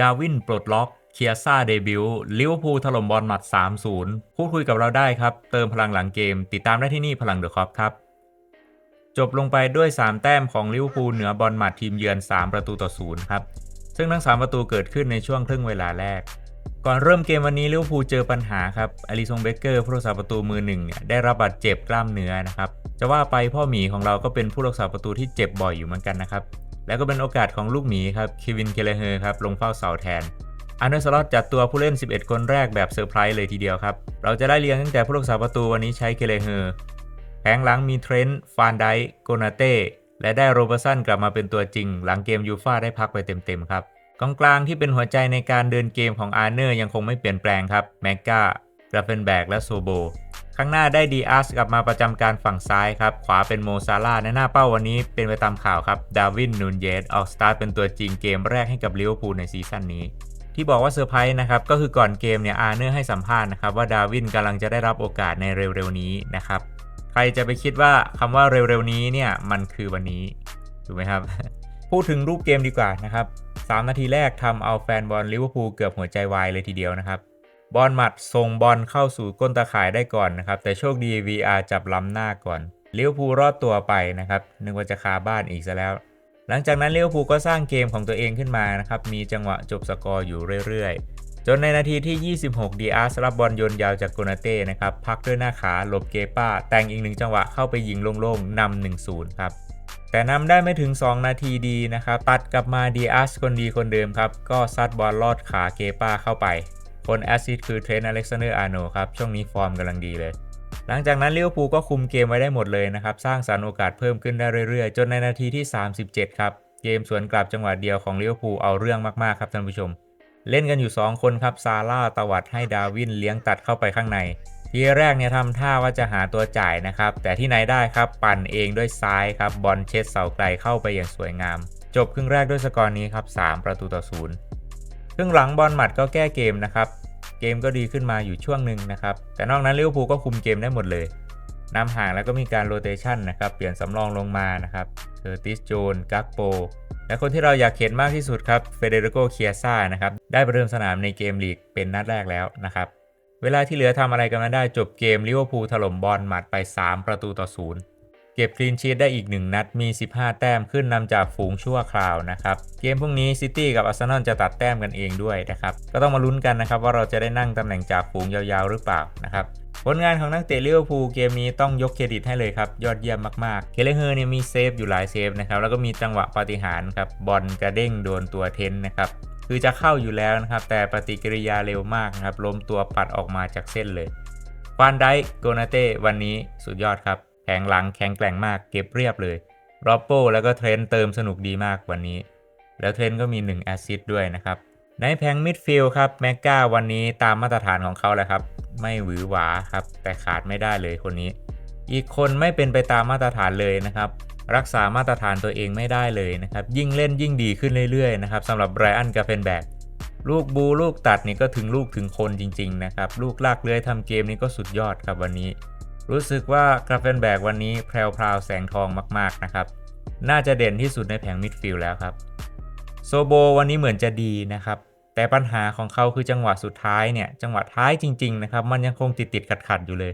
ดาวินปลดล็อกเคียซ่าเดบิวต์ลิเวอร์พูลถล่มบอลหมัด 3-0 พูดคุยกับเราได้ครับ เติมพลังหลังเกม ติดตามได้ที่นี่พลังเดอะคอปครับ จบลงไปด้วย 3 แต้มของลิเวอร์พูลเหนือบอลหมัดทีมเยือน 3 ประตูต่อ0ครับ ซึ่งทั้ง 3 ประตูเกิดขึ้นในช่วงครึ่งเวลาแรก ก่อนเริ่มเกมวันนี้ลิเวอร์พูลเจอปัญหาครับอลิซงเบเกอร์ผู้รักษาประตูมือหนึ่งเนี่ยได้รับบาดเจ็บกล้ามเนื้อนะครับจะว่าไปพ่อหมีของเราก็เป็นผู้รักษาประตูที่เจ็บบ่อยอยู่เหมือนกันนะครับ แล้วก็เป็นโอกาสของลูกหมีครับเควินเคเลเฮอร์ครับลงเฝ้าเสาแทนอันเดอร์สล็อตจัดตัวผู้เล่น 11 คนแรกแบบเซอร์ไพรส์เลยทีเดียวครับ เราจะได้เรียงตั้งแต่ผู้รักษาประตูวันนี้ใช้เคเลเฮอร์แผงหลังมีเทรนต์ ฟานไดโกนาเต้ และได้โรเบอร์สันกลับมาเป็นตัวจริง หลังเกมยูฟ่าได้พักไปเต็มๆครับ กองกลางที่เป็นหัวใจในการเดินเกมของอาร์เนอร์ยังคงไม่เปลี่ยนแปลงครับ แมกกากราเฟนแบกและโซโบ ข้างหน้าได้ดีอาร์สกลับมาประจำการฝั่งซ้ายครับ ขวาเป็นโมซาร่าในหน้าเป้าวันนี้เป็นไปตามข่าวครับ ดาวินนูนเยสออกสตาร์ทเป็นตัวจริงเกมแรกให้กับลิเวอร์พูลในซีซั่นนี้ที่บอกว่าเซอร์ไพรส์นะครับก็คือก่อนเกมเนี่ยอาร์เนอร์ให้สัมภาษณ์นะครับว่าดาวินกำลังจะได้รับโอกาสในเร็วๆนี้นะครับใครจะไปคิดว่าคำว่าเร็วๆนี้เนี่ยมันคือวันนี้ถูกไหมครับพูดถึงรูปเกมดีกว่านะครับ3นาทีแรกทำเอาแฟนบอลลิเวอร์พูลเกือบหัวใจวายเลยทีเดียวนะครับ บอลหมัดส่งบอลเข้าสู่ก้นตาข่ายได้ก่อนนะครับ แต่โชคดี VR จับล้ำหน้าก่อนเลิเวอร์พูรอดตัวไปนะครับ นึกว่าจะคาบ้านอีกซะแล้ว หลังจากนั้นเลิเวอร์พูก็สร้างเกมของตัวเองขึ้นมานะครับ มีจังหวะจบสกอร์อยู่เรื่อยๆ จนในนาทีที่ 26ดีอาร์สรับบอลโยนยาวจากโกนาเต้นะครับ พักด้วยหน้าขาหลบเกป้า แต่งอีกหนึ่งจังหวะเข้าไปยิงโล่งๆนำ1-0 ครับแต่นำได้ไม่ถึง 2 นาทีดีนะครับ ตัดกลับมาดีอาร์สคนดีคนเดิมครับ ก็ซัดบอลลอดขาเกป้าเข้าไป คนแอสซิสคือเทรนต์อเล็กซานเดอร์อาร์โนครับ ช่วงนี้ฟอร์มกำลังดีเลย หลังจากนั้นลิเวอร์พูลก็คุมเกมไว้ได้หมดเลยนะครับ สร้างสรรค์โอกาสเพิ่มขึ้นได้เรื่อยๆ จนในนาทีที่ 37 ครับ เกมสวนกลับจังหวะเดียวของลิเวอร์พูลเอาเรื่องมากๆครับท่านผู้ชม เล่นกันอยู่ 2 คนครับซาร่าตวัดให้ดาวินเลี้ยงตัดเข้าไปข้างใน ทีแรกเนี่ยทำท่าว่าจะหาตัวจ่ายนะครับ แต่ที่ไหนได้ครับปั่นเองด้วยซ้ายครับบอลเช็ดเสาไกลเข้าไปอย่างสวยงาม จบครึ่งแรกด้วยสกอร์นี้ครับ3ประตูต่อศูนย์ รึ่งหลังบอลหมัดก็แก้เกมนะครับ เกมก็ดีขึ้นมาอยู่ช่วงหนึ่งนะครับ แต่นอกนั้นลิเวอร์พูลก็คุมเกมได้หมดเลยนำห่างแล้วก็มีการโรเตชันนะครับ เปลี่ยนสำรองลงมานะครับเชอร์ติสโจนกักโป และคนที่เราอยากเห็นมากที่สุดครับเฟเดริโกเคียซ่านะครับ ได้ประเดิมสนามในเกมลีกเป็นนัดแรกแล้วนะครับ เวลาที่เหลือทำอะไรกันไมาได้จบเกมลิเวอร์พูลถล่มบอลหมัดไป 3 ประตูต่อศูนย์ ก็บคลีนชีตได้อีก 1 นัดมี 15 แต้มขึ้นนำจากฝูงชั่วคราวนะครับ เกมพรุ่งนี้ซิตี้กับอาร์เซนอลจะตัดแต้มกันเองด้วยนะครับ ก็ต้องมาลุ้นกันนะครับว่าเราจะได้นั่งตำแหน่งจากฝูงยาวๆหรือเปล่านะครับผลงานของนักเตะลิเวอร์พูลเกมนี้ต้องยกเครดิตให้เลยครับ ยอดเยี่ยมมากๆ เคเลเฮอร์เนี่ยมีเซฟอยู่หลายเซฟนะครับแล้วก็มีจังหวะปาฏิหาริย์ครับบอลกระเด้งโดนตัวเทนนะครับคือจะเข้าอยู่แล้วนะครับแต่ปฏิกิริยาเร็วมากนะครับล้มตัวปัดออกมาจากเส้นเลยฟานไดโกนาเต้วันนี้สุดยอดครับ แผงหลังแข็งแกร่งมากเก็บเรียบเลยรอปโปแล้วก็เทรนเติมสนุกดีมากวันนี้ แล้วเทรนก็มี 1 แอสซิสด้วยนะครับ ในแผงมิดฟิลด์ครับแมกกาวันนี้ตามมาตรฐานของเขาแหละครับ ไม่หวือหวาครับ แต่ขาดไม่ได้เลยคนนี้ อีกคนไม่เป็นไปตามมาตรฐานเลยนะครับ รักษามาตรฐานตัวเองไม่ได้เลยนะครับ ยิ่งเล่นยิ่งดีขึ้นเรื่อยๆนะครับสำหรับไบรอันกาเฟนแบกลูกบูลูกตัดนี่ก็ถึงลูกถึงคนจริง ๆ นะครับ ลูกลากเลื้อยทำเกมนี้ก็สุดยอดครับวันนี้ รู้สึกว่ากราเฟนแบกวันนี้แพรวๆแสงทองมากๆนะครับ น่าจะเด่นที่สุดในแผงมิดฟิลด์แล้วครับ โซโบวันนี้เหมือนจะดีนะครับ แต่ปัญหาของเขาคือจังหวะสุดท้ายเนี่ย จังหวะท้ายจริง ๆ นะครับ มันยังคงติดติดขัดขัดอยู่เลย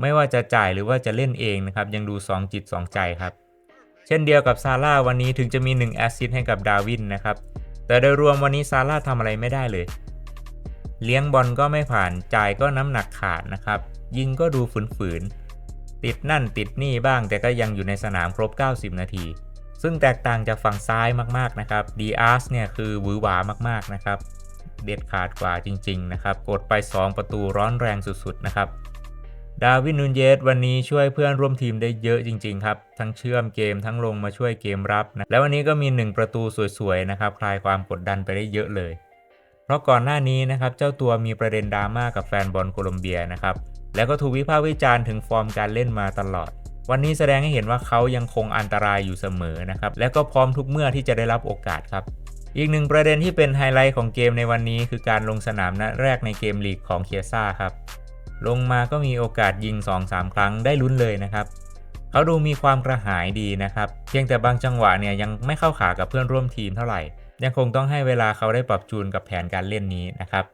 ไม่ว่าจะจ่ายหรือว่าจะเล่นเองนะครับ ยังดู 2 จิต 2 ใจครับ เช่นเดียวกับซาร่าวันนี้ถึงจะมี1แอสซิสต์ให้กับดาวินนะครับ แต่โดยรวมวันนี้ซาร่าทำอะไรไม่ได้เลย เลี้ยงบอลก็ไม่ผ่าน จ่ายก็น้ำหนักขาดนะครับ ยิงก็ดูฝืนๆ ติดนั่นติดนี่บ้างแต่ก็ยังอยู่ในสนามครบ 90 นาที ซึ่งแตกต่างจากฝั่งซ้ายมากๆนะครับดีอาร์สเนี่ยคือหวือหวามากๆนะครับ เด็ดขาดกว่าจริง ๆ นะครับ กดไป 2 ประตูร้อนแรงสุดๆ นะครับ ดาวินนูนเยสวันนี้ช่วยเพื่อนร่วมทีมได้เยอะจริง ๆ ครับ ทั้งเชื่อมเกมทั้งลงมาช่วยเกมรับนะแล้ววันนี้ก็มี 1 ประตูสวยๆ นะครับ คลายความกดดันไปได้เยอะเลย เพราะก่อนหน้านี้นะครับเจ้าตัวมีประเด็นดราม่ากับแฟนบอลโคลอมเบียนะครับแล้วก็ถูกวิพากษ์วิจารณ์ถึงฟอร์มการเล่นมาตลอด วันนี้แสดงให้เห็นว่าเขายังคงอันตรายอยู่เสมอนะครับและก็พร้อมทุกเมื่อที่จะได้รับโอกาสครับอีกหนึ่งประเด็นที่เป็นไฮไลท์ของเกมในวันนี้คือการลงสนามนัดแรกในเกมลีกของเคียซ่าครับลงมาก็มีโอกาสยิง 2-3 ครั้งได้ลุ้นเลยนะครับเขาดูมีความกระหายดีนะครับ เพียงแต่บางจังหวะเนี่ยยังไม่เข้าขากับเพื่อนร่วมทีมเท่าไหร่ ยังคงต้องให้เวลาเขาได้ปรับจูนกับแผนการเล่นนี้นะครับ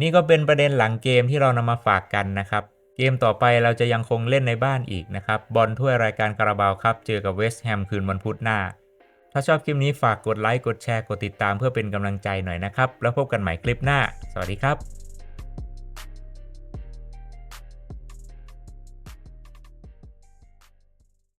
นี่ก็เป็นประเด็นหลังเกมที่เรานำมาฝากกันนะครับ เกมต่อไปเราจะยังคงเล่นในบ้านอีกนะครับ บอลถ้วยรายการคาราบาวครับ เจอกับเวสต์แฮมคืนวันพุธหน้า ถ้าชอบคลิปนี้ฝากกดไลค์ กดแชร์ กดติดตามเพื่อเป็นกำลังใจหน่อยนะครับ แล้วพบกันใหม่คลิปหน้า สวัสดีครับ